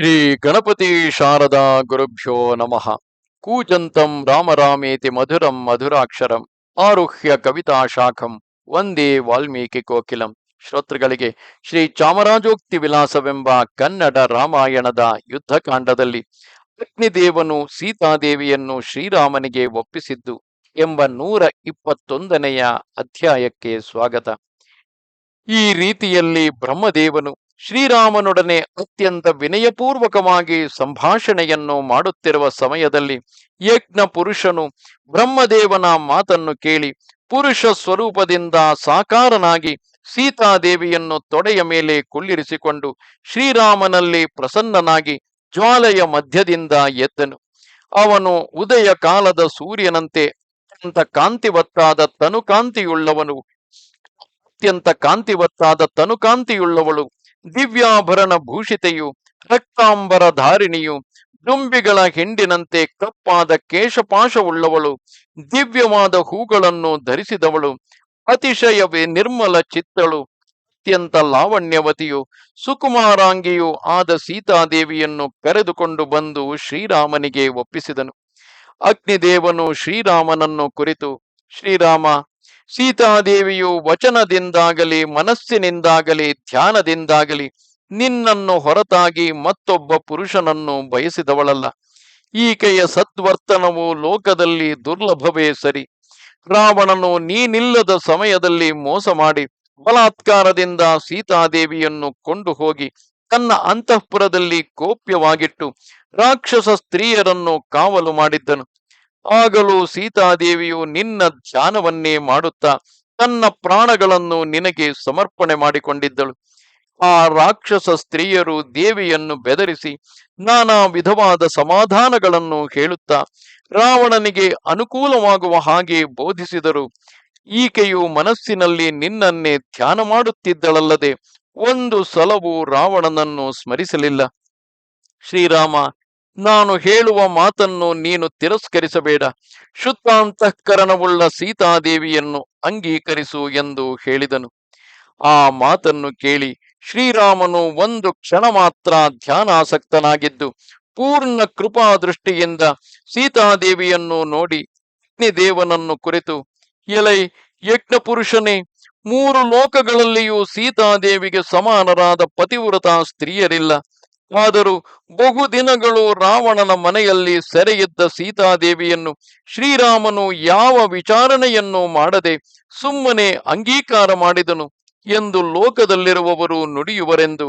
ಶ್ರೀ ಗಣಪತಿ ಶಾರದಾ ಗುರುಭ್ಯೋ ನಮಃ. ಕೂಜಂತಂ ರಾಮರಾಮೇತಿ ಮಧುರಂ ಮಧುರಾಕ್ಷರಂ. ಆರುಹ್ಯ ಕವಿತಾ ಶಾಖಂ. ಒಂದೇ ವಾಲ್ಮೀಕಿ ಕೋಕಿಲಂ. ಶ್ರೋತೃಗಳಿಗೆ ಶ್ರೀ ಚಾಮರಾಜೋಕ್ತಿ ವಿಲಾಸವೆಂಬ ಕನ್ನಡ ರಾಮಾಯಣದ ಯುದ್ಧಕಾಂಡದಲ್ಲಿ ಅಗ್ನಿದೇವನು ಸೀತಾದೇವಿಯನ್ನು ಶ್ರೀರಾಮನಿಗೆ ಒಪ್ಪಿಸಿದ್ದು ಎಂಬ ನೂರ ಇಪ್ಪತ್ತೊಂದನೆಯ ಅಧ್ಯಾಯಕ್ಕೆ ಸ್ವಾಗತ. ಈ ರೀತಿಯಲ್ಲಿ ಬ್ರಹ್ಮದೇವನು ಶ್ರೀರಾಮನೊಡನೆ ಅತ್ಯಂತ ವಿನಯಪೂರ್ವಕವಾಗಿ ಸಂಭಾಷಣೆಯನ್ನು ಮಾಡುತ್ತಿರುವ ಸಮಯದಲ್ಲಿ ಯಜ್ಞ ಪುರುಷನು ಬ್ರಹ್ಮದೇವನ ಮಾತನ್ನು ಕೇಳಿ ಪುರುಷ ಸ್ವರೂಪದಿಂದ ಸಾಕಾರನಾಗಿ ಸೀತಾದೇವಿಯನ್ನು ತೊಡೆಯ ಮೇಲೆ ಕುಳ್ಳಿರಿಸಿಕೊಂಡು ಶ್ರೀರಾಮನಲ್ಲಿ ಪ್ರಸನ್ನನಾಗಿ ಜ್ವಾಲೆಯ ಮಧ್ಯದಿಂದ ಎದ್ದನು. ಅವನು ಉದಯ ಕಾಲದ ಸೂರ್ಯನಂತೆ ಅತ್ಯಂತ ಕಾಂತಿವತ್ತಾದ ತನುಕಾಂತಿಯುಳ್ಳವನು, ಅತ್ಯಂತ ಕಾಂತಿವತ್ತಾದ ತನುಕಾಂತಿಯುಳ್ಳವಳು ದಿವ್ಯಾಭರಣ ಭೂಷಿತೆಯು, ರಕ್ತಾಂಬರ ಧಾರಿಣಿಯು, ದುಂಬಿಗಳ ಹಿಂಡಿನಂತೆ ಕಪ್ಪಾದ ಕೇಶಪಾಶವುಳ್ಳವಳು, ದಿವ್ಯವಾದ ಹೂಗಳನ್ನು ಧರಿಸಿದವಳು, ಅತಿಶಯವೇ ನಿರ್ಮಲ ಚಿತ್ತಳು, ಅತ್ಯಂತ ಲಾವಣ್ಯವತಿಯು, ಸುಕುಮಾರಾಂಗಿಯು ಆದ ಸೀತಾದೇವಿಯನ್ನು ಕರೆದುಕೊಂಡು ಬಂದು ಶ್ರೀರಾಮನಿಗೆ ಒಪ್ಪಿಸಿದನು. ಅಗ್ನಿದೇವನು ಶ್ರೀರಾಮನನ್ನು ಕುರಿತು, ಶ್ರೀರಾಮ ಸೀತಾದೇವಿಯು ವಚನದಿಂದಾಗಲಿ, ಮನಸ್ಸಿನಿಂದಾಗಲಿ, ಧ್ಯಾನದಿಂದಾಗಲಿ ನಿನ್ನನ್ನು ಹೊರತಾಗಿ ಮತ್ತೊಬ್ಬ ಪುರುಷನನ್ನು ಬಯಸಿದವಳಲ್ಲ. ಈಕೆಯ ಸದ್ವರ್ತನವು ಲೋಕದಲ್ಲಿ ದುರ್ಲಭವೇ ಸರಿ. ರಾವಣನು ನೀನಿಲ್ಲದ ಸಮಯದಲ್ಲಿ ಮೋಸ ಮಾಡಿ ಬಲಾತ್ಕಾರದಿಂದ ಸೀತಾದೇವಿಯನ್ನು ಕೊಂಡು ಹೋಗಿ ತನ್ನ ಅಂತಃಪುರದಲ್ಲಿ ಕೋಪ್ಯವಾಗಿಟ್ಟು ರಾಕ್ಷಸ ಸ್ತ್ರೀಯರನ್ನು ಕಾವಲು ಮಾಡಿದ್ದನು. ಆಗಲೂ ಸೀತಾದೇವಿಯು ನಿನ್ನ ಧ್ಯಾನವನ್ನೇ ಮಾಡುತ್ತಾ ತನ್ನ ಪ್ರಾಣಗಳನ್ನು ನಿನಗೆ ಸಮರ್ಪಣೆ ಮಾಡಿಕೊಂಡಿದ್ದಳು. ಆ ರಾಕ್ಷಸ ಸ್ತ್ರೀಯರು ದೇವಿಯನ್ನು ಬೆದರಿಸಿ ನಾನಾ ವಿಧವಾದ ಸಮಾಧಾನಗಳನ್ನು ಹೇಳುತ್ತಾ ರಾವಣನಿಗೆ ಅನುಕೂಲವಾಗುವ ಹಾಗೆ ಬೋಧಿಸಿದರು. ಈಕೆಯು ಮನಸ್ಸಿನಲ್ಲಿ ನಿನ್ನನ್ನೇ ಧ್ಯಾನ ಮಾಡುತ್ತಿದ್ದಳಲ್ಲದೆ ಒಂದು ಸಲವೂ ರಾವಣನನ್ನು ಸ್ಮರಿಸಲಿಲ್ಲ. ಶ್ರೀರಾಮ ನಾನು ಹೇಳುವ ಮಾತನ್ನು ನೀನು ತಿರಸ್ಕರಿಸಬೇಡ. ಶುದ್ಧಾಂತಃಕರಣವುಳ್ಳ ಸೀತಾದೇವಿಯನ್ನು ಅಂಗೀಕರಿಸು ಎಂದು ಹೇಳಿದನು. ಆ ಮಾತನ್ನು ಕೇಳಿ ಶ್ರೀರಾಮನು ಒಂದು ಕ್ಷಣ ಮಾತ್ರ ಧ್ಯಾನಾಸಕ್ತನಾಗಿದ್ದು, ಪೂರ್ಣ ಕೃಪಾ ದೃಷ್ಟಿಯಿಂದ ಸೀತಾದೇವಿಯನ್ನು ನೋಡಿ ಅಗ್ನಿದೇವನನ್ನು ಕುರಿತು, ಎಲೈ ಯಜ್ಞ ಪುರುಷನೇ ಮೂರು ಲೋಕಗಳಲ್ಲಿಯೂ ಸೀತಾದೇವಿಗೆ ಸಮಾನರಾದ ಪತಿವ್ರತ ಸ್ತ್ರೀಯರಿಲ್ಲ. ಆದರೂ ಬಹುದಿನಗಳು ರಾವಣನ ಮನೆಯಲ್ಲಿ ಸೆರೆಯಿದ್ದ ಸೀತಾದೇವಿಯನ್ನು ಶ್ರೀರಾಮನು ಯಾವ ವಿಚಾರಣೆಯನ್ನು ಮಾಡದೆ ಸುಮ್ಮನೆ ಅಂಗೀಕಾರ ಮಾಡಿದನು ಎಂದು ಲೋಕದಲ್ಲಿರುವವರು ನುಡಿಯುವರೆಂದು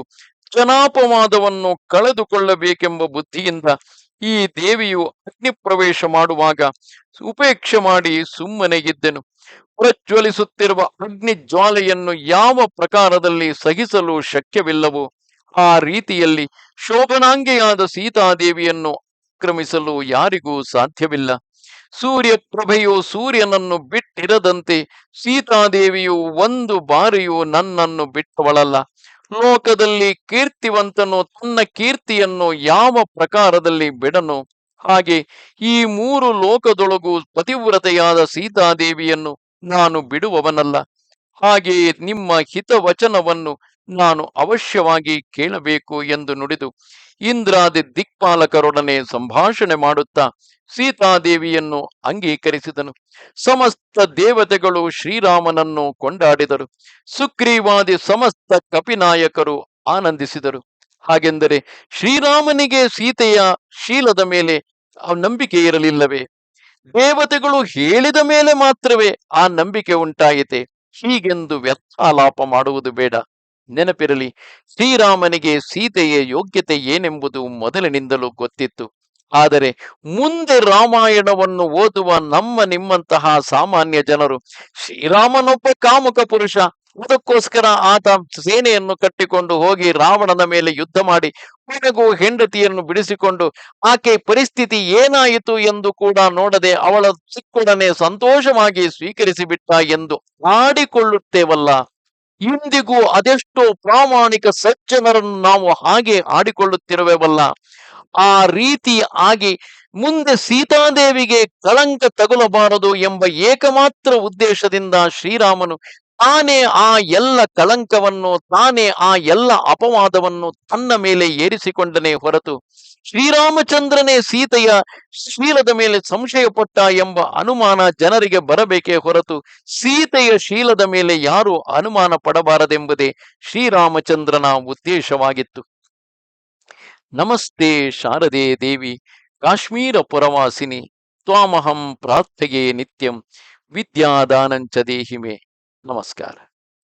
ಜನಾಪವಾದವನ್ನು ಕಳೆದುಕೊಳ್ಳಬೇಕೆಂಬ ಬುದ್ಧಿಯಿಂದ ಈ ದೇವಿಯು ಅಗ್ನಿ ಪ್ರವೇಶ ಮಾಡುವಾಗ ಉಪೇಕ್ಷೆ ಮಾಡಿ ಸುಮ್ಮನೆ ಇದ್ದೆನು. ಪ್ರಜ್ವಲಿಸುತ್ತಿರುವ ಅಗ್ನಿ ಜ್ವಾಲೆಯನ್ನು ಯಾವ ಪ್ರಕಾರದಲ್ಲಿ ಸಹಿಸಲು ಶಕ್ಯವಿಲ್ಲವೋ ಆ ರೀತಿಯಲ್ಲಿ ಶೋಭನಾಂಗಿಯಾದ ಸೀತಾದೇವಿಯನ್ನು ಆಕ್ರಮಿಸಲು ಯಾರಿಗೂ ಸಾಧ್ಯವಿಲ್ಲ. ಸೂರ್ಯ ಸೂರ್ಯಪ್ರಭೆಯು ಸೂರ್ಯನನ್ನು ಬಿಟ್ಟಿರದಂತೆ ಸೀತಾದೇವಿಯು ಒಂದು ಬಾರಿಯೂ ನನ್ನನ್ನು ಬಿಟ್ಟವಳಲ್ಲ. ಲೋಕದಲ್ಲಿ ಕೀರ್ತಿವಂತನು ತನ್ನ ಕೀರ್ತಿಯನ್ನು ಯಾವ ಪ್ರಕಾರದಲ್ಲಿ ಬಿಡನು? ಹಾಗೆ ಈ ಮೂರು ಲೋಕದೊಳಗೂ ಪತಿವ್ರತೆಯಾದ ಸೀತಾದೇವಿಯನ್ನು ನಾನು ಬಿಡುವವನಲ್ಲ. ಹಾಗೆಯೇ ನಿಮ್ಮ ಹಿತವಚನವನ್ನು ನಾನು ಅವಶ್ಯವಾಗಿ ಕೇಳಬೇಕು ಎಂದು ನುಡಿದು ಇಂದ್ರಾದಿ ದಿಕ್ಪಾಲಕರೊಡನೆ ಸಂಭಾಷಣೆ ಮಾಡುತ್ತಾ ಸೀತಾದೇವಿಯನ್ನು ಅಂಗೀಕರಿಸಿದನು. ಸಮಸ್ತ ದೇವತೆಗಳು ಶ್ರೀರಾಮನನ್ನು ಕೊಂಡಾಡಿದರು. ಸುಗ್ರೀವಾದಿ ಸಮಸ್ತ ಕಪಿನಾಯಕರು ಆನಂದಿಸಿದರು. ಹಾಗೆಂದರೆ ಶ್ರೀರಾಮನಿಗೆ ಸೀತೆಯ ಶೀಲದ ಮೇಲೆ ನಂಬಿಕೆ ಇರಲಿಲ್ಲವೇ? ದೇವತೆಗಳು ಹೇಳಿದ ಮೇಲೆ ಮಾತ್ರವೇ ಆ ನಂಬಿಕೆ ಉಂಟಾಯಿತೆ? ಹೀಗೆಂದು ವ್ಯರ್ಥಾಲಾಪ ಮಾಡುವುದು ಬೇಡ. ನೆನಪಿರಲಿ, ಶ್ರೀರಾಮನಿಗೆ ಸೀತೆಯ ಯೋಗ್ಯತೆ ಏನೆಂಬುದು ಮೊದಲಿನಿಂದಲೂ ಗೊತ್ತಿತ್ತು. ಆದರೆ ಮುಂದೆ ರಾಮಾಯಣವನ್ನು ಓದುವ ನಮ್ಮ ನಿಮ್ಮಂತಹ ಸಾಮಾನ್ಯ ಜನರು, ಶ್ರೀರಾಮನೊಬ್ಬ ಕಾಮುಕ ಪುರುಷ, ಅದಕ್ಕೋಸ್ಕರ ಆತ ಸೇನೆಯನ್ನು ಕಟ್ಟಿಕೊಂಡು ಹೋಗಿ ರಾವಣನ ಮೇಲೆ ಯುದ್ಧ ಮಾಡಿ ಕೊನೆಗೂ ಹೆಂಡತಿಯನ್ನು ಬಿಡಿಸಿಕೊಂಡು ಆಕೆ ಪರಿಸ್ಥಿತಿ ಏನಾಯಿತು ಎಂದು ಕೂಡ ನೋಡದೆ ಅವಳ ಸಿಕ್ಕೊಡನೆ ಸಂತೋಷವಾಗಿ ಸ್ವೀಕರಿಸಿಬಿಟ್ಟ ಎಂದು ಆಡಿಕೊಳ್ಳುತ್ತೇವಲ್ಲ. ಇಂದಿಗೂ ಅದೆಷ್ಟೋ ಪ್ರಾಮಾಣಿಕ ಸಜ್ಜನರನ್ನು ನಾವು ಹಾಗೆ ಆಡಿಕೊಳ್ಳುತ್ತಿರುವೆವಲ್ಲ. ಆ ರೀತಿ ಆಗಿ ಮುಂದೆ ಸೀತಾದೇವಿಗೆ ಕಳಂಕ ತಗುಲಬಾರದು ಎಂಬ ಏಕಮಾತ್ರ ಉದ್ದೇಶದಿಂದ ಶ್ರೀರಾಮನು ತಾನೇ ಆ ಎಲ್ಲ ಕಳಂಕವನ್ನು, ತಾನೇ ಆ ಎಲ್ಲ ಅಪವಾದವನ್ನು ತನ್ನ ಮೇಲೆ ಏರಿಸಿಕೊಂಡನೇ ಹೊರತು ಶ್ರೀರಾಮಚಂದ್ರನೇ ಸೀತೆಯ ಶೀಲದ ಮೇಲೆ ಸಂಶಯ ಪಟ್ಟ ಎಂಬ ಅನುಮಾನ ಜನರಿಗೆ ಬರಬೇಕೇ ಹೊರತು ಸೀತೆಯ ಶೀಲದ ಮೇಲೆ ಯಾರು ಅನುಮಾನ ಪಡಬಾರದೆಂಬುದೇ ಶ್ರೀರಾಮಚಂದ್ರನ ಉದ್ದೇಶವಾಗಿತ್ತು. ನಮಸ್ತೆ ಶಾರದೆ ದೇವಿ, ಕಾಶ್ಮೀರ ಪುರವಾಸಿನಿ, ತ್ವಾಮಹಂ ಪ್ರಾರ್ಥೆಯೇ ನಿತ್ಯಂ, ವಿದ್ಯಾದಾನಂಚ ದೇಹಿಮೆ. नमस्कार।